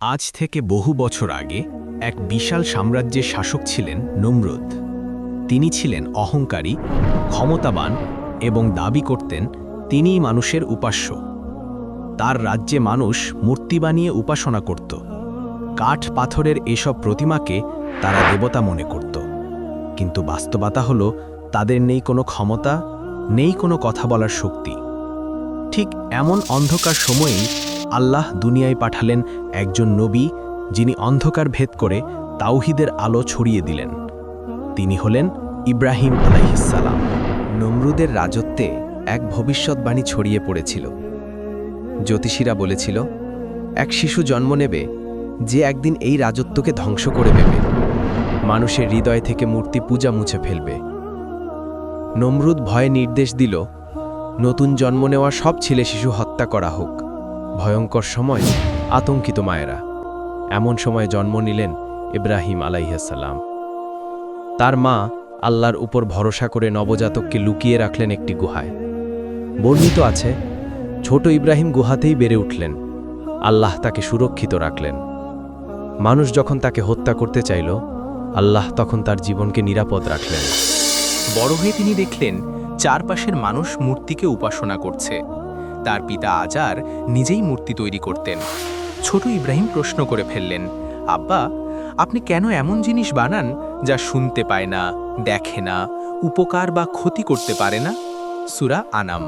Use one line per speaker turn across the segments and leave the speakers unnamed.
আজ থেকে বহু বছর আগে এক বিশাল সাম্রাজ্যের শাসক ছিলেন নমরুদ। তিনি ছিলেন অহংকারী, ক্ষমতাবান এবং দাবি করতেন তিনিই মানুষের উপাস্য। তার রাজ্যে মানুষ মূর্তি বানিয়ে উপাসনা করত। কাঠ পাথরের এসব প্রতিমাকে তারা দেবতা মনে করত। কিন্তু বাস্তবতা হল, তাদের নেই কোনো ক্ষমতা, নেই কোনো কথা বলার শক্তি। ঠিক এমন অন্ধকার সময়েই আল্লাহ দুনিয়ায় পাঠালেন একজন নবী, যিনি অন্ধকার ভেদ করে তাওহিদের আলো ছড়িয়ে দিলেন। তিনি হলেন ইব্রাহিম আলাইহিসালাম
নমরুদের রাজত্বে এক ভবিষ্যৎবাণী ছড়িয়ে পড়েছিল। জ্যোতিষীরা বলেছিল, এক শিশু জন্ম নেবে, যে একদিন এই রাজত্বকে ধ্বংস করে দেবে। মানুষের হৃদয় থেকে মূর্তি পূজা মুছে ফেলবে। নমরুদ ভয়ে নির্দেশ দিল, নতুন জন্ম নেওয়া সব ছেলে শিশু হত্যা করা হোক। ভয়ঙ্কর সময় আতঙ্কিত মায়েরা। এমন সময় জন্ম নিলেন ইব্রাহিম আলাইহাসাল্লাম তার মা আল্লাহর উপর ভরসা করে নবজাতককে লুকিয়ে রাখলেন একটি গুহায়। বর্ণিত আছে, ছোট ইব্রাহিম গুহাতেই বেড়ে উঠলেন। আল্লাহ তাকে সুরক্ষিত রাখলেন। মানুষ যখন তাকে হত্যা করতে চাইল, আল্লাহ তখন তার জীবনকে নিরাপদ রাখলেন।
বড় হয়ে তিনি দেখলেন, চারপাশের মানুষ মূর্তিকে উপাসনা করছে। তার পিতা আজার নিজেই মূর্তি তৈরি করতেন। ছোট ইব্রাহিম প্রশ্ন করে ফেললেন, আব্বা, আপনি কেন এমন জিনিস বানান যা শুনতে পায় না, দেখে না, উপকার বা ক্ষতি করতে পারে না? সুরা আনাম।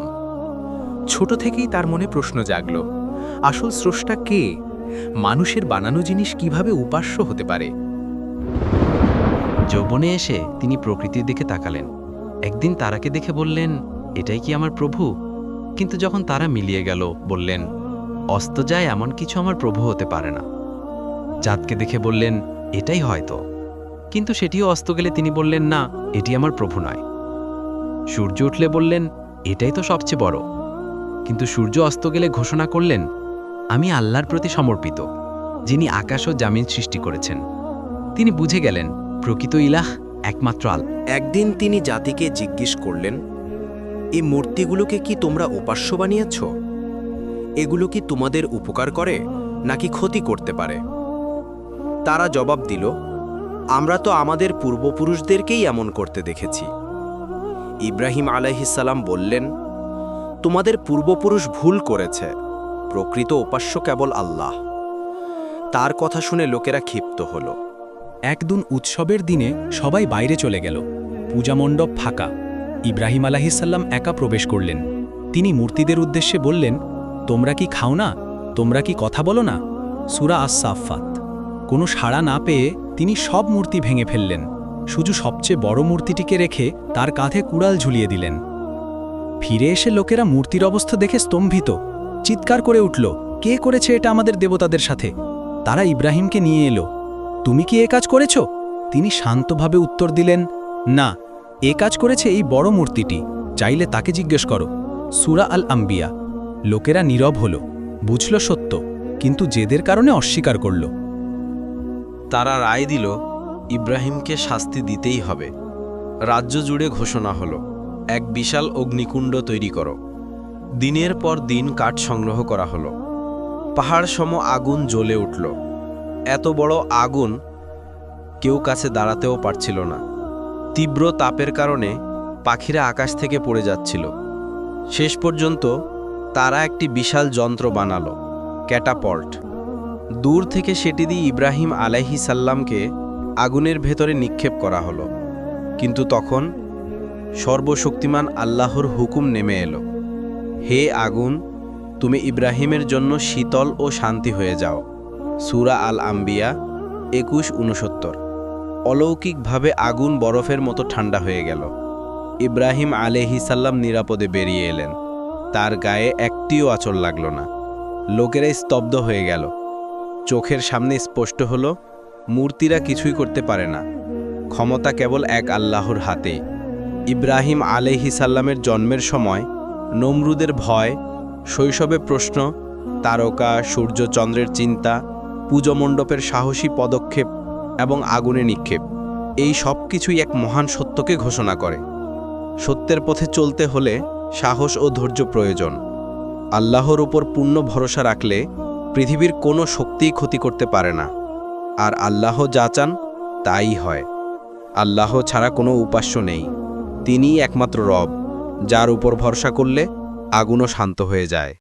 ছোট থেকেই তার মনে প্রশ্ন জাগল, আসল স্রষ্টা কে? মানুষের বানানো জিনিস কীভাবে উপাস্য হতে পারে?
যৌবনে এসে তিনি প্রকৃতির দিকে তাকালেন। একদিন তারাকে দেখে বললেন, এটাই কি আমার প্রভু? কিন্তু যখন তারা মিলিয়ে গেল, বললেন, অস্ত যায় এমন কিছু আমার প্রভু হতে পারে না। চাঁদকে দেখে বললেন, এটাই হয়তো। কিন্তু সেটিও অস্ত গেলে তিনি বললেন, না, এটি আমার প্রভু নয়। সূর্য উঠলে বললেন, এটাই তো সবচেয়ে বড়। কিন্তু সূর্য অস্ত গেলে ঘোষণা করলেন, আমি আল্লাহর প্রতি সমর্পিত, যিনি আকাশ ও জামিন সৃষ্টি করেছেন। তিনি বুঝে গেলেন, প্রকৃত ইলাহ একমাত্র আল
একদিন তিনি জাতিকে জিজ্ঞেস করলেন এই মূর্তিগুলোকে কি তোমরা উপাস্য বানিয়েছ? এগুলো কি তোমাদের উপকার করে, নাকি ক্ষতি করতে পারে? তারা জবাব দিল, আমরা তো আমাদের পূর্বপুরুষদেরকেই এমন করতে দেখেছি। ইব্রাহিম আলাইহিসাল্লাম বললেন, তোমাদের পূর্বপুরুষ ভুল করেছে, প্রকৃত উপাস্য কেবল আল্লাহ। তার কথা শুনে লোকেরা ক্ষিপ্ত হল।
একদিন উৎসবের দিনে সবাই বাইরে চলে গেল। পূজামণ্ডপ ফাঁকা। ইব্রাহিম আলাহিসাল্লাম একা প্রবেশ করলেন। তিনি মূর্তিদের উদ্দেশ্যে বললেন, তোমরা কি খাও না? তোমরা কি কথা বলো না? সুরা আসাফাত কোনো সাড়া না পেয়ে তিনি সব মূর্তি ভেঙে ফেললেন। শুধু সবচেয়ে বড় মূর্তিটিকে রেখে তার কাঁধে কুড়াল ঝুলিয়ে দিলেন। ফিরে এসে লোকেরা মূর্তির অবস্থা দেখে স্তম্ভিত। চিৎকার করে উঠল, কে করেছে এটা আমাদের দেবতাদের সাথে? তারা ইব্রাহিমকে নিয়ে এলো, তুমি কি এ কাজ করেছ? তিনি শান্তভাবে উত্তর দিলেন, না এ কাজ করেছে এই বড় মূর্তিটি, চাইলে তাকে জিজ্ঞেস করো। সুরা আল আম্বিয়া লোকেরা নীরব হল, বুঝল সত্য, কিন্তু জেদের কারণে অস্বীকার করল।
তারা রায় দিল, ইব্রাহিমকে শাস্তি দিতেই হবে। রাজ্য জুড়ে ঘোষণা হলো, এক বিশাল অগ্নিকুণ্ড তৈরি করো। দিনের পর দিন কাঠ সংগ্রহ করা হলো। পাহাড় সম আগুন জ্বলে উঠল। এত বড় আগুন কেউ কাছে দাঁড়াতেও পারছিল না। তীব্র তাপের কারণে পাখিরা আকাশ থেকে পড়ে যাচ্ছিল। শেষ পর্যন্ত তারা একটি বিশাল যন্ত্র বানালো, ক্যাটাপল্ট। দূর থেকে সেটি দিয়ে ইব্রাহিম আলাইহি সাল্লামকে আগুনের ভেতরে নিক্ষেপ করা হলো। কিন্তু তখন সর্বশক্তিমান আল্লাহর হুকুম নেমে এলো। হে আগুন, তুমি ইব্রাহিমের জন্য শীতল ও শান্তি হয়ে যাও। সুরা আল আম্বিয়া একুশ উনসত্তর অলৌকিকভাবে আগুন বরফের মতো ঠান্ডা হয়ে গেল। ইব্রাহিম আলেহিসাল্লাম নিরাপদে বেরিয়ে এলেন। তার গায়ে একটিও আচর লাগল না। লোকেরাই স্তব্ধ হয়ে গেল। চোখের সামনে স্পষ্ট হল, মূর্তিরা কিছুই করতে পারে না। ক্ষমতা কেবল এক আল্লাহর হাতে। ইব্রাহিম আলেহিসাল্লামের জন্মের সময় নমরুদের ভয়, শৈশবে প্রশ্ন, তারকা সূর্য চন্দ্রের চিন্তা পূজমণ্ডপের সাহসী পদক্ষেপ এবং আগুনে নিক্ষেপ। এই সব কিছুই এক মহান সত্যকে ঘোষণা করে। সত্যের পথে চলতে হলে সাহস ও ধৈর্য প্রয়োজন। আল্লাহর উপর পূর্ণ ভরসা রাখলে পৃথিবীর কোনো শক্তিই ক্ষতি করতে পারে না। আর আল্লাহ যা চান, তাই হয়। আল্লাহ ছাড়া কোনো উপাস্য নেই। তিনিই একমাত্র রব, যার উপর ভরসা করলে আগুনও শান্ত হয়ে যায়।